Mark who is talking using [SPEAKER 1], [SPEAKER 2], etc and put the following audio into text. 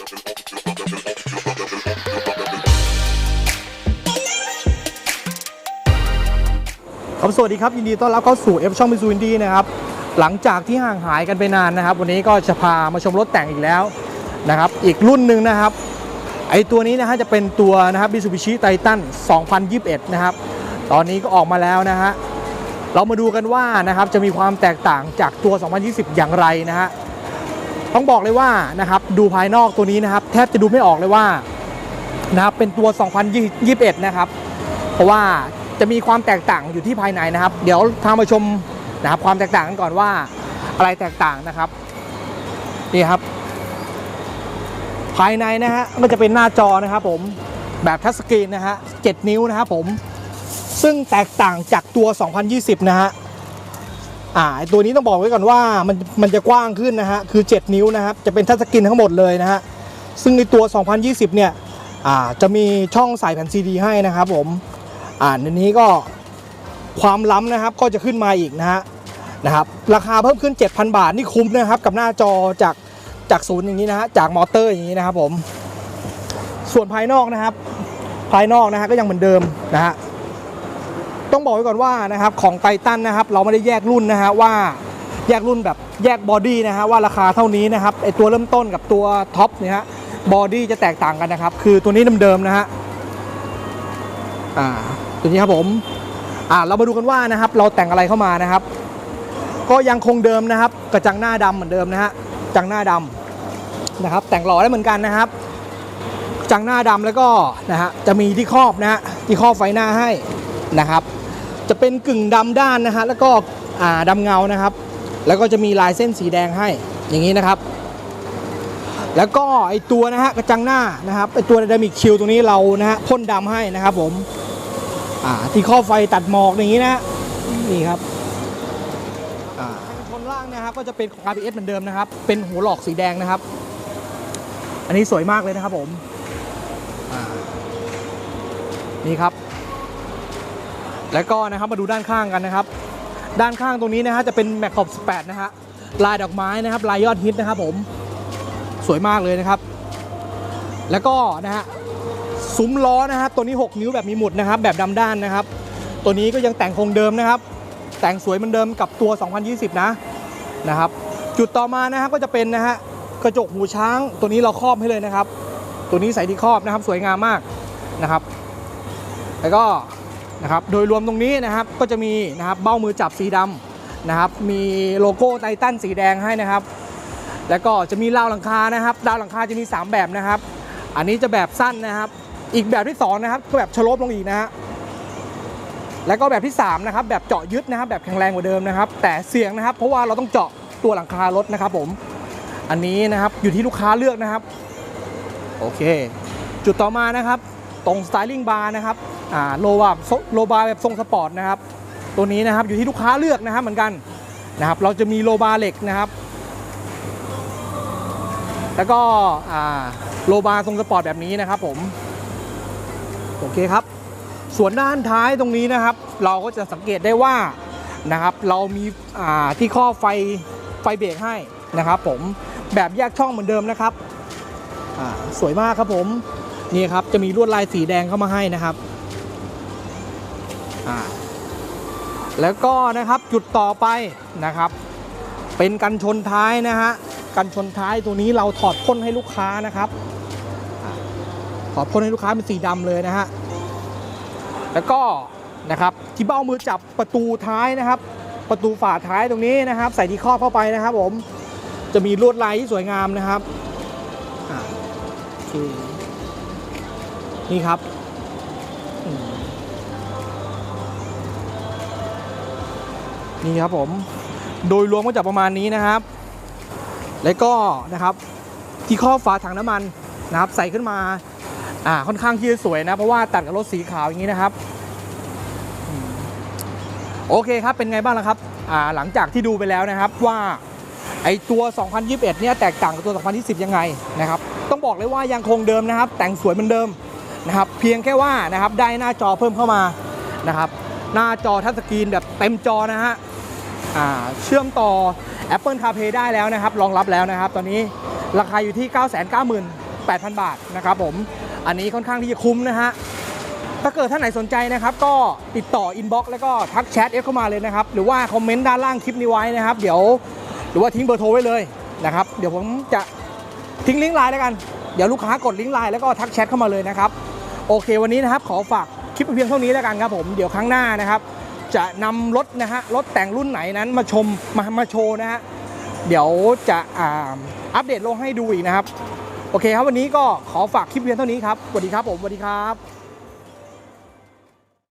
[SPEAKER 1] ครับสวัสดีครับ ยินดีต้อนรับเข้าสู่ F ช่องมิซูอินดีนะครับ หลังจากที่ห่างหายกันไปนานนะครับ วันนี้ก็จะพามาชมรถแต่งอีกแล้วนะครับ อีกรุ่นหนึ่งนะครับ ไอตัวนี้นะฮะจะเป็นตัวนะครับ Mitsubishi Titan 2021 นะครับ ตอนนี้ก็ออกมาแล้วนะฮะเรามาดูกันว่านะครับจะมีความแตกต่างจากตัว 2020 อย่างไรนะฮะ ต้องบอกเลยว่านะครับดูภายนอกตัวนี้นะครับ แทบจะดูไม่ออกเลยว่านะครับเป็นตัว 2021 นะครับ เพราะว่าจะมีความแตกต่างอยู่ที่ภายในนะครับ เดี๋ยวทางมาชมนะครับความแตกต่างกันก่อนว่าอะไรแตกต่างนะครับนี่ครับ ภายในนะฮะก็จะเป็นหน้าจอนะครับผมแบบทัชสกรีนนะฮะ7นิ้วนะครับผมซึ่งแตกต่างจากตัว 2020 นะฮะ อ่าไอ้ตัวนี้ต้องบอกไว้ก่อนว่ามันมันจะกว้างขึ้นนะฮะคือ 7 นิ้วนะครับจะเป็นทัชสกรีนทั้งหมดเลยนะฮะซึ่งในตัว 2020 เนี่ยอ่าจะมีช่องใส่แผ่นซีดีให้นะครับผมอ่าในนี้ก็ความล้ำนะครับก็จะขึ้นมาอีกนะฮะนะครับราคาเพิ่มขึ้น 7,000 บาทนี่คุ้มนะครับกับหน้าจอจากจากศูนย์อย่างนี้นะฮะจากมอเตอร์อย่างนี้นะครับผมส่วนภายนอกนะครับ ภายนอกนะฮะก็ยังเหมือนเดิมนะฮะ ต้องบอกไว้ก่อนว่านะครับของไททันนะครับเราไม่ได้แยกรุ่นนะฮะว่าแยกรุ่นแบบแยกบอดี้นะฮะว่าราคาเท่านี้นะครับไอตัวเริ่มต้นกับตัวท็อปเนี่ยฮะบอดี้จะแตกต่างกันนะครับ คือตัวนี้เดิมๆนะฮะอ่าตัวนี้ครับผมอ่าเรามาดูกันว่านะครับเราแต่งอะไรเข้ามานะครับ ก็ยังคงเดิมนะครับ กระจังหน้าดำเหมือนเดิมนะฮะจังหน้าดำนะครับ แต่งหล่อได้เหมือนกันนะครับ จังหน้าดำแล้วก็นะฮะจะมีที่ครอบนะฮะที่ครอบไฟหน้าให้นะครับ จะเป็นกึ่งดำด้านนะฮะแล้วก็อ่าดำเงานะครับ แล้วก็จะมีลายเส้นสีแดงให้อย่างนี้นะครับ แล้วก็ไอตัวนะฮะกระจังหน้านะครับไอตัวดมิกคิวตรงนี้เรานะฮะพ่นดำให้นะครับผมที่ข้อไฟตัดหมอกอย่างนี้นะนี่ครับอ่าชนล่างนะครับก็จะเป็นของ RBS เหมือนเดิมนะครับ เป็นหัวหลอกสีแดงนะครับ อันนี้สวยมากเลยนะครับผมนี่ครับ แล้วก็นะครับมาดูด้านข้างกันนะครับ ด้านข้างตรงนี้นะฮะจะเป็นแมคขอบ18 นะฮะลายดอกไม้นะครับลายยอดฮิตนะครับผมสวยมากเลยนะครับ แล้วก็นะฮะซุ้มล้อนะครับตัวนี้ 6 นิ้วแบบมีหมุดนะครับ แบบดำด้านนะครับ ตัวนี้ก็ยังแต่งคงเดิมนะครับ แต่งสวยเหมือนเดิมกับตัว 2020 นะนะครับ จุดต่อมานะครับก็จะเป็นนะฮะกระจกหูช้างตัวนี้เราครอบให้เลยนะครับ ตัวนี้ใส่ที่ครอบนะครับ สวยงามมากนะครับ แล้วก็ นะครับโดยรวมตรงนี้นะครับก็จะมีนะครับเบ้ามือจับสีดำนะครับมีโลโก้ไททันสีแดงให้นะครับ แล้วก็จะมีราวหลังคานะครับราวหลังคาจะมี 3 แบบนะครับ อันนี้จะแบบสั้นนะครับ อีกแบบที่2นะครับก็แบบชโลบลงอีกนะฮะแล้วก็แบบที่3นะครับแบบเจาะยึดนะครับ แบบแข็งแรงกว่าเดิมนะครับ แต่เสี่ยงนะครับ เพราะว่าเราต้องเจาะตัวหลังคารถนะครับผมอันนี้นะครับอยู่ที่ลูกค้าเลือกนะครับโอเค จุดต่อมานะครับ ตรงสไตลิ่งบาร์นะครับ โลบาโลบาแบบทรงสปอร์ตนะครับ ตัวนี้นะครับอยู่ที่ลูกค้าเลือกนะครับเหมือนกันนะครับ เราจะมีโลบาเหล็กนะครับ แล้วก็อ่าโลบาร์ทรงสปอร์ตแบบนี้นะครับผมโอเคครับ ส่วนด้านท้ายตรงนี้นะครับ เราก็จะสังเกตได้ว่านะครับ เรามีอ่าที่ข้อไฟไฟเบรกให้นะครับ ผมแบบแยกช่องเหมือนเดิมนะครับสวยมากครับผมนี่ครับจะมีลวดลายสีแดงเข้ามาให้นะครับ อ่าแล้วก็นะครับจุดต่อไปนะครับ เป็นกันชนท้ายนะฮะกันชนท้ายตัวนี้เราถอดพ่นให้ลูกค้านะครับถอดพ่นให้ลูกค้าเป็นสีดำเลยนะฮะแล้วก็นะครับที่เบ้ามือจับประตูท้ายนะครับ ประตูฝาท้ายตรงนี้นะครับ ใส่ที่ครอบเข้าไปนะครับ ผมจะมีลวดลายที่สวยงามนะครับนี่ครับ นี่ครับผมโดยรวมก็จะประมาณนี้นะครับ แล้วก็นะครับที่ครอบฝาถังน้ำมันนะครับใส่ขึ้นมาอ่าค่อนข้างที่จะสวยนะ เพราะว่าตัดกับรถสีขาวอย่างนี้นะครับ โอเคครับเป็นไงบ้างล่ะครับอ่าหลังจากที่ดูไปแล้วนะครับว่าไอตัว 2021 เนี่ยแตกต่างกับตัว 2020 ยังไงนะครับ ต้องบอกเลยว่ายังคงเดิมนะครับ แต่งสวยเหมือนเดิมนะครับ เพียงแค่ว่านะครับได้หน้าจอเพิ่มเข้ามานะครับ หน้าจอทัชสกรีนแบบเต็มจอนะฮะ เชื่อมต่อ Apple CarPlay ได้แล้วนะครับ รองรับแล้วนะครับ ตอนนี้ราคาอยู่ที่ 998,000 บาทนะครับผม อันนี้ค่อนข้างที่จะคุ้มนะฮะ ถ้าเกิดท่านไหนสนใจนะครับ ก็ติดต่ออินบ็อกซ์แล้วก็ทักแชทเอฟเข้ามาเลยนะครับ หรือว่าคอมเมนต์ด้านล่างคลิปนี้ไว้นะครับ เดี๋ยว หรือว่าทิ้งเบอร์โทรไว้เลยนะครับ เดี๋ยวผมจะทิ้งลิงก์ไลน์แล้วกัน เดี๋ยวลูกค้ากดลิงก์ไลน์แล้วก็ทักแชทเข้ามาเลยนะครับ โอเค วันนี้นะครับขอฝากคลิปเพียงเท่านี้แล้วกันครับผม เดี๋ยวครั้งหน้านะครับ จะนำรถนะฮะรถแต่งรุ่นไหนนั้นมาชมมามาโชว์นะฮะเดี๋ยวจะอ่าอัปเดตลงให้ดูอีกนะครับ โอเคครับวันนี้ก็ขอฝากคลิปเพียงเท่านี้ครับสวัสดีครับผมสวัสดีครับ